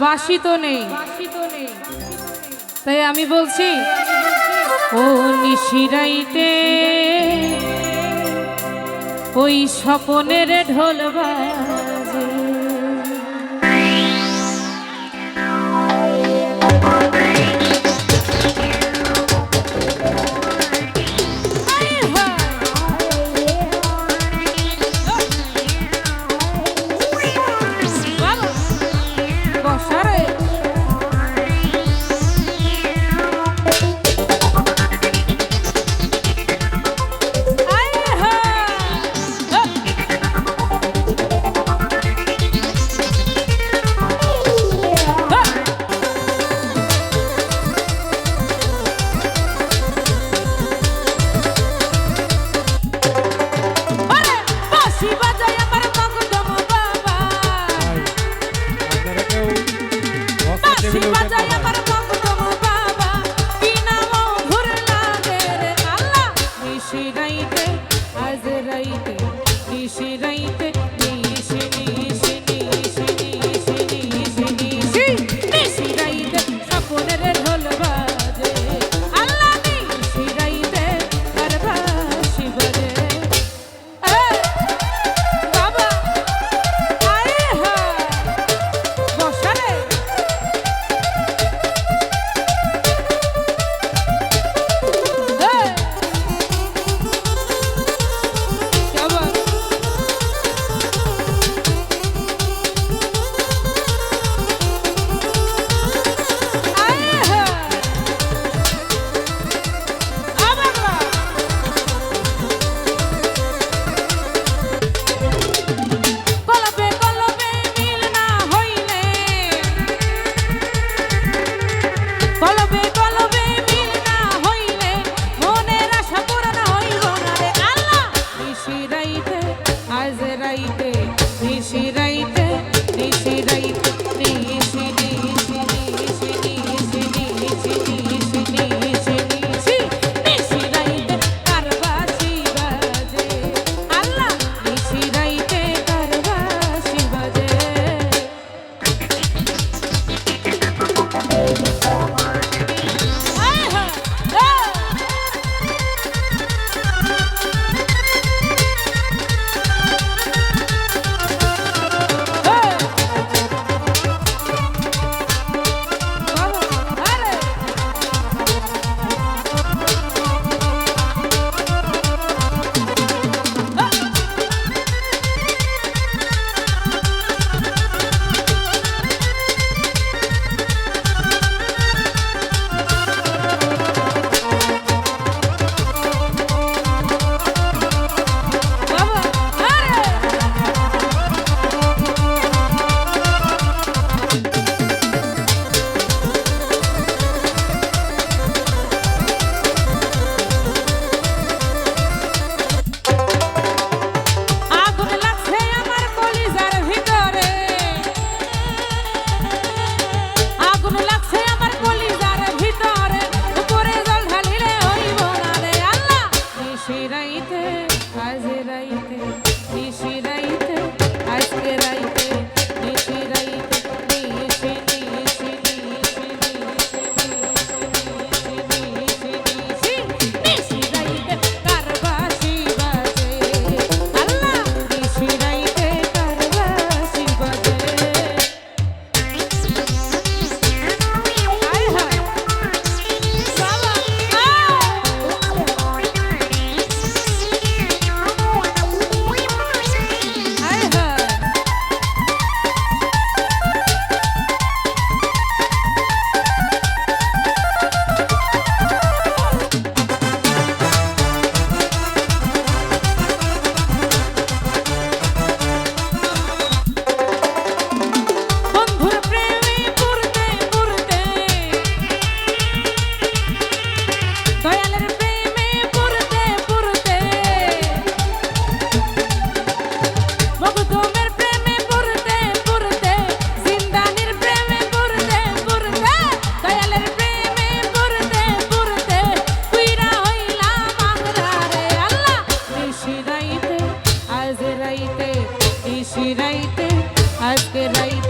বাসি তো নেই। তাই আমি বলছি ও নিশিরাইতে ওই স্বপনের ঢোল I'm not matter রাইতে ইসি রাইতে আজকে রাইতে